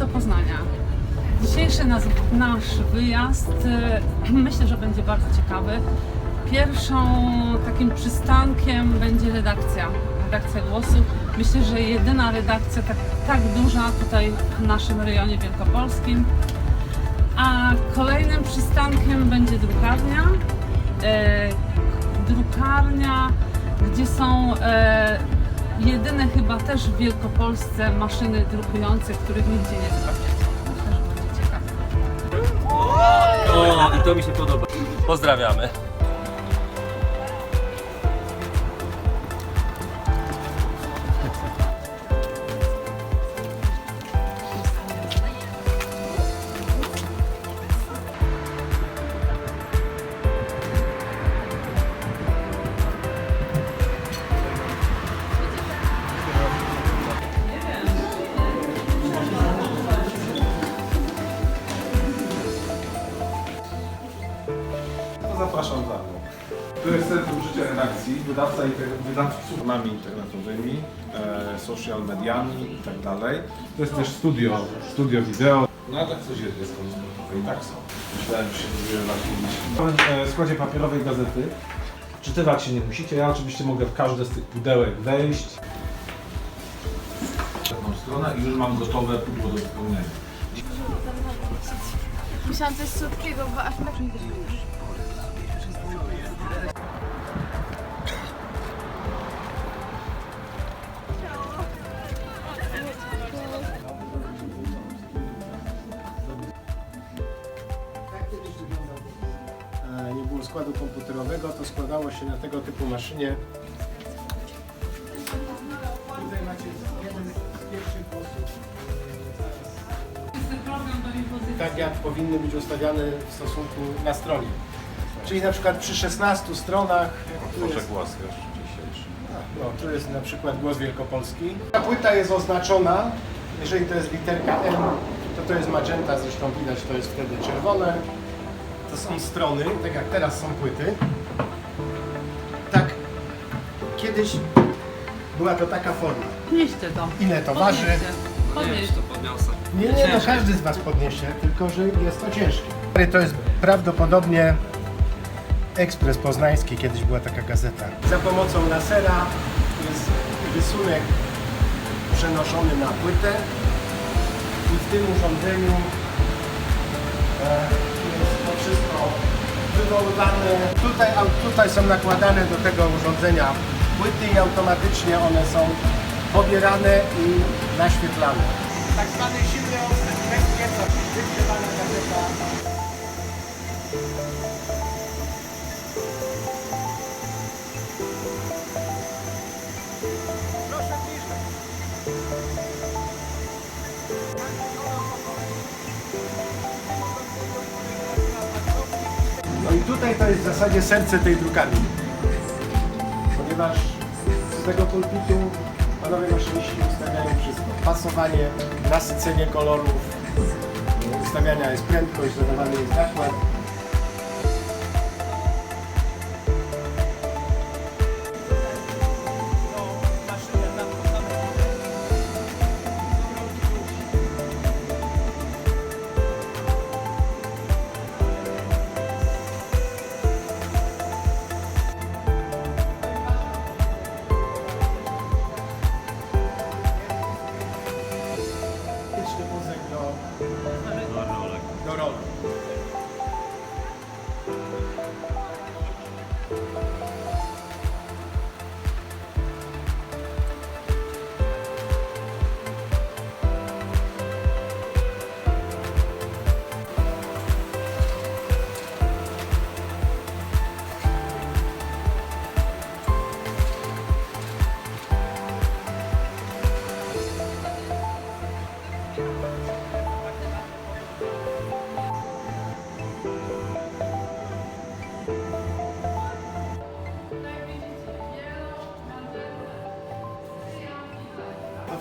do Poznania. Dzisiejszy nas, nasz wyjazd e, myślę, że będzie bardzo ciekawy. Pierwszą takim przystankiem będzie redakcja, redakcja głosu. Myślę, że jedyna redakcja tak, tak duża tutaj w naszym rejonie wielkopolskim. A kolejnym przystankiem będzie drukarnia. E, drukarnia, gdzie są e, jedyne chyba też w Wielkopolsce maszyny drukujące, których nigdzie nie zobaczycie. Myślę, że będzie ciekawe. O, i to mi się podoba. Pozdrawiamy. Zapraszam za mną. To jest Centrum Życia Redakcji, wydawca wydawców stronami internetowymi, e, social mediami i tak dalej. To jest też studio, studio wideo. No a tak coś jest, jest i tak są. Myślałem, że się dowiemy kiedyś. W e, składzie papierowej gazety. Czytywać się nie musicie, ja oczywiście mogę w każde z tych pudełek wejść. Taką stronę i już mam gotowe pudło do wypełnienia. Myślałam coś słodkiego, bo aż tak e, nie było składu komputerowego, to składało się na tego typu maszynie. Tutaj macie jeden z pierwszych głosów. Tak jak powinny być ustawiane w stosunku na stronie. Czyli na przykład przy 16 stronach, tu jest, głos dzisiejszy. no, tu jest na przykład głos wielkopolski. Ta płyta jest oznaczona, jeżeli to jest literka M, to to jest magenta, zresztą widać to jest wtedy czerwone. To są strony, tak jak teraz są płyty. Tak, kiedyś była to taka forma. Podnieście to. Ile to waży? Podnieście. Podnieście. to podniosę. Nie, nie, no każdy z Was podniesie, tylko że jest to ciężkie. To jest prawdopodobnie Ekspres Poznański, kiedyś była taka gazeta. Za pomocą lasera jest rysunek przenoszony na płytę i w tym urządzeniu e, wszystko wywoływane. Tutaj, tutaj są nakładane do tego urządzenia płyty i automatycznie one są pobierane i naświetlane. Tak zwany silny. Proszę bliżej. No i tutaj to jest w zasadzie serce tej drukarni. Ponieważ z tego pulpitu panowie maszyniści ustawiają wszystko. Pasowanie, nasycenie kolorów, ustawiania jest prędkość, zadawany jest nakład.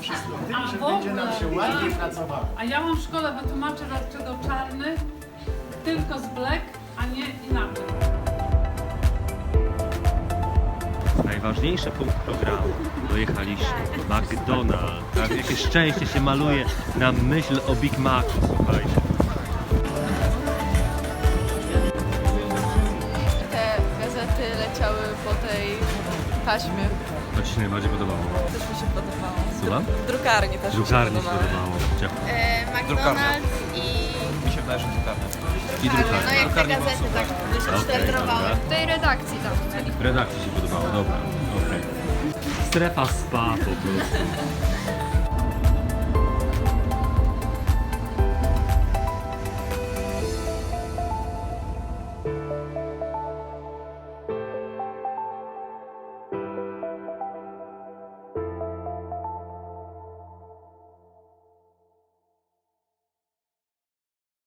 Wszystko tym, A że w będzie nam się ogóle, tak. pracowało. A ja mam w szkole wytłumaczę, dlaczego czarny tylko z black, a nie inaczej. Najważniejszy punkt programu. Dojechaliśmy. McDonald's. Tak Tak, jakie szczęście się maluje na myśl o Big Macu, słuchajcie. Te gazety leciały po tej taśmie. To Ci się najbardziej podobało? Też mi się podobało. Słucham? W drukarni też Drukarni mi się się podobało. E, McDonald's i... I No drukarnia. jak te gazety tak Okej, szlendrowały. dobra. W tej redakcji tam. W redakcji się podobało, dobra, okej. Strefa spa po prostu.